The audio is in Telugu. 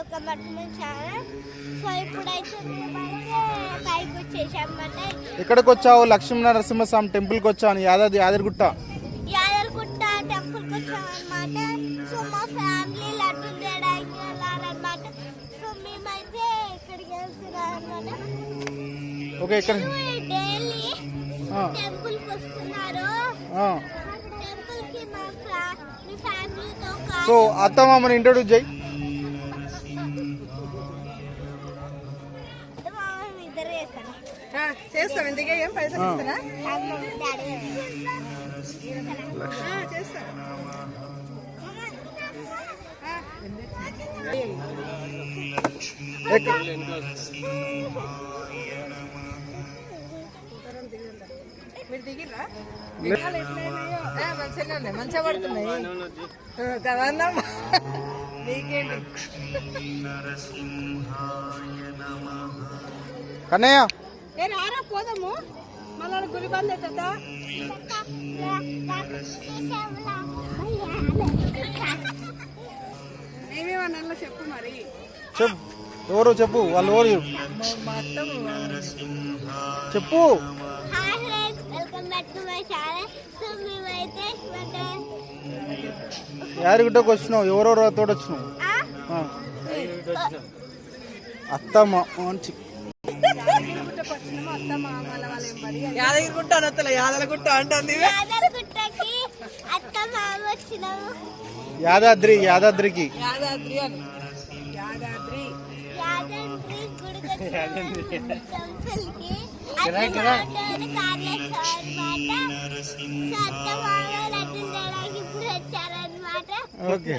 Welcome back to my channel so ఇప్పుడైతే మేమైతే పైకి వచ్చేసామన్నమాట ఎక్కడికి వచ్చావు లక్ష్మీ నరసింహస్వామి టెంపుల్కి వచ్చాను యాదాద్రి యాదగిరిగుట్ట? యాదగిరిగుట్ట టెంపుల్కి వచ్చామన్నమాట సో మా ఫ్యామిలీ లడ్డు తేడానికి వెళ్ళాలన్నమాట సో మేమైతే ఇక్కడికి వెళ్తున్నాం ఓకే ఇక్కడ డైలీ టెంపుల్కి వస్తున్నారు. టెంపుల్కి మా ఫ్యామిలీతో సో అత్తమామని ఇంట్రొడ్యూస్ చేయి. చేస్తాం. ఎందుకే ఏం పైసలు. ఇస్తారా? చేస్తాం. మీరు దిగిరా ఉన్నాయి మంచిగా పడుతున్నాయి? నీకేంటి కన్నయ్య. ఏ రారా పోదాము. మళ్ళీ గురి బంద్ అవుతుందా చెప్పు మరి. చెప్పు. ఎవరు చెప్పు వాళ్ళు ఎవరు? చెప్పు. యాదగిరిగుట్టకు వచ్చినావు ఎవరెవరు తోడు వచ్చినావు? ఆ, ఆ. అత్తమ్మ మంచి యాదగిరిగుట్ట అనొత్తలే యాదగిరిగుట్ట అంటుంది యాదాద్రి యాదాద్రికి. యాదాద్రి అని. యాదాద్రి. ఓకే.